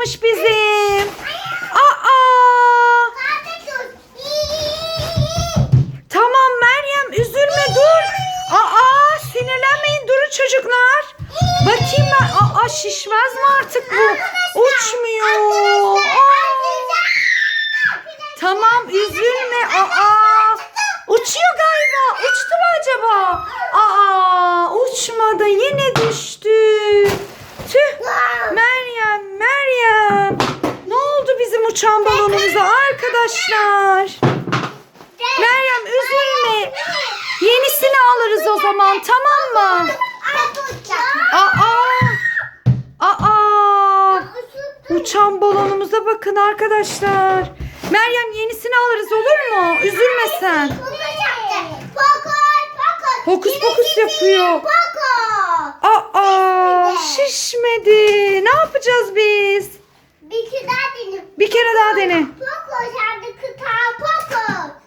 patlamış bizim. Aa. Tamam Meryem üzülme dur. Aa sinirlenmeyin durun çocuklar. Bakayım ben. Aa şişmez mi artık bu? Uçmuyor. Aa. Tamam üzülme. Aa. Uçuyor galiba. Uçtu mu acaba? Aa uçmadı yine düştü. Tüh. Meryem Meryem. Ne oldu bizim uçan balonumuza arkadaşlar? Meryem üzülme. Yenisini alırız o zaman tamam mı? Aa! Aa! Uçan balonumuza bakın arkadaşlar. Meryem yenisini alırız olur mu? Üzülme sen. Hokus pokus yapıyor. Aa! Şişmedi. Ne yapacağız biz? Bir kere daha deneyim. Bir kere daha dene.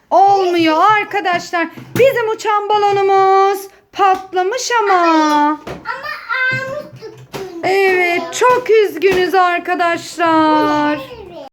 Olmuyor arkadaşlar. Bizim uçan balonumuz patlamış ama. Evet çok üzgünüz arkadaşlar.